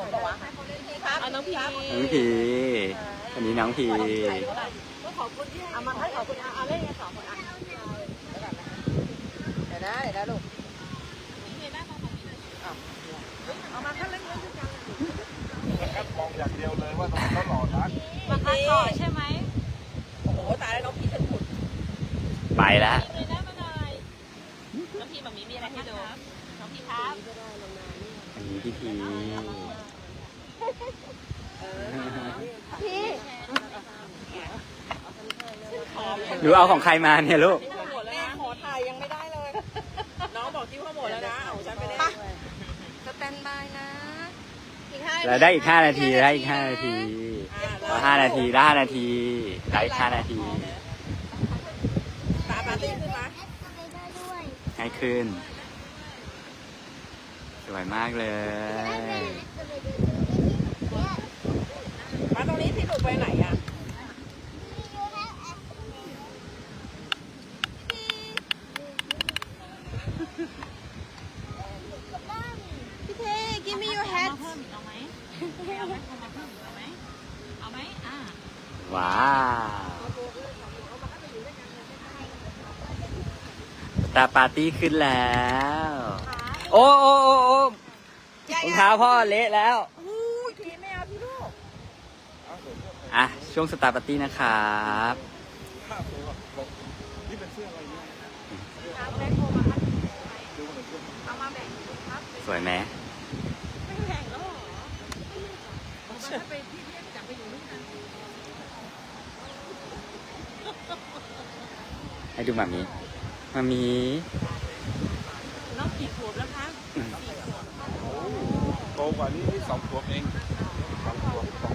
บอกว่าเอาน้องพีน้องพีอันนี้น้องพีก็ขอบคุณที่เอามาให้ขอบคุณเอาเอาเล่นกันสองคนอะเดี๋ยวนะเดี๋ยวนะลูกเอามาแค่เล่นเล่นกันแค่มองอย่างเดียวเลยว่าน้องเขาหล่อนักมาคัดต่อใช่ไหมโอ้โหตายแล้วน้องพีฉันขุดไปแล้วเลยนะมาหน่อยน้องพีแบบนี้มีอะไรให้ดูน้องพีครับอันนี้พี่พี พี่หนูเอาของใครมาเนี่ยลูกหมดแล้วนะขอถ่ายยังไม่ได้เลย น้องบอกที่ว่าหมดแล้วนะเอาฉันไปได้สแตนบายนะอีกห้าแล้วได้อีกห้านาทีได้อีกห้านาทีรอห้านาทีได้ห้านาทีได้อีกห้านาทีตาปาร์ตี้ขึ้นมาให้ขึ้น สวยมากเลย มาตรงนี้พี่หนูไปไหนอะพี่เท give me your hat เอาไหมเอาไหมเอามาเพิ่มเอาไหมเอาไหมอ่าว้าวตาปาร์ตี้ขึ้นแล้ว โอ้โอ้โอ้โอ้รองเท้าพ่อเละแล้ว อู้ยพี่ไม่เอาพี่ลูก อะ ช่วงสตาร์ปาร์ตี้นะครับภาพเลยว่าบอกนี่เป็นเสื้ออะไรเนี่ยดูมันเป็นเสื้อเอามาแบ่งสวยไหมไม่แบ่งแล้วเหรอเอาไปที่เรียกจับไปอยู่นู่นนะให้ดูมามีมามีน้องกี่ขวบแล้วคะโตกว่านี้นี่สองขวบเองสองขวบสอง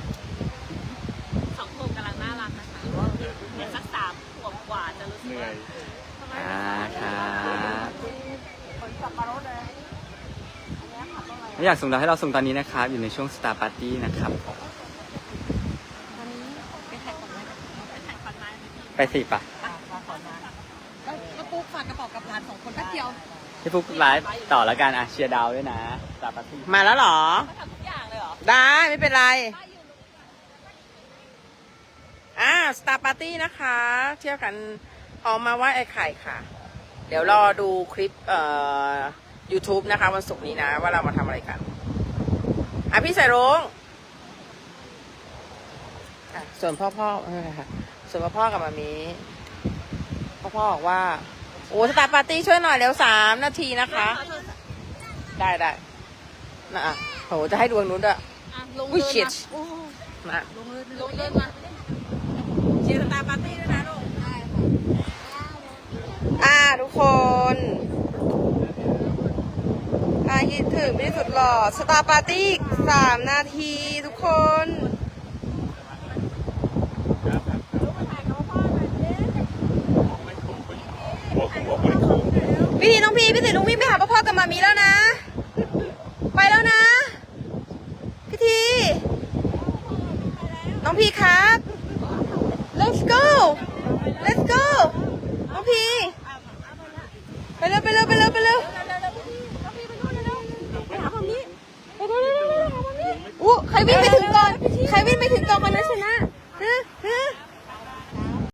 สองขวบกำลังน่ารักนะคะเดี๋ยวสักสามขวบกว่าจะรู้สึก เหนื่อ ว่าย อ่าครับ คนสับปะรดเลย ถ้า อยากส่งดาวให้เราส่งตอนนี้นะครับ อยู่ในช่วงสตาร์ปาร์ตี้นะครับไปแท็กก่อนไหมไปแท็กก่อนไหมไปสิปะขอมาก็ปุ๊บฝากกระเป๋ากับหลานสองคนแป๊บเดียวพี่ฟุกไลฟ์ต่อแล้วกันอะเชียร์ดาวด้วยนะสตาร์ปาร์ตี้มาแล้วเหรอเขาทำทุกอย่างเลยเหรอได้ไม่เป็นไรอ่าสตาร์ปาร์ตี้นะคะ เที่ยวกันออกมาไหว้ไอ้ไข่ค่ะ เดี๋ยวรอดูคลิปเอ่อ YouTube นะคะวันศุกร์นี้นะ ว่าเรามาทำอะไรกัน อะพี่ใส่รงอะส่วนพ่อพ่อไม่เป็นไรค่ะส่วนพ่อพ่อกับมามีพ่อพ่อบอกว่า โอ้สตาร์ปาร์ตี้ช่วยหน่อยเร็วสามนาทีนะคะ ได้ได้นะอะโหจะให้ดวงนู้นด้วยอะลงอุ้ยเดินเฉียดมานะลงเดินลงเดินมาเชียร์สตาร์ปาร์ตี้ด้วยนะลูกอ่าทุกคนอ่า คิดถึงที่สุดหล่อสตาร์ปาร์ตี้สามนาทีทุกคนพี่ทีน้องพี่พี่สิน้องวิ่ไปหาพ่อพ่อกับมามีแล้วนะ ไปแล้วนะ พี่ทีน้องพี่ครับ let's go let's go น้องพี่ไปเร็วไปเร็วไปเร็วไปเร็วอู้ใคร วิ่งไปถึงก่อน ใครวิ่งไปถึงก่อนคนนั้นชนะ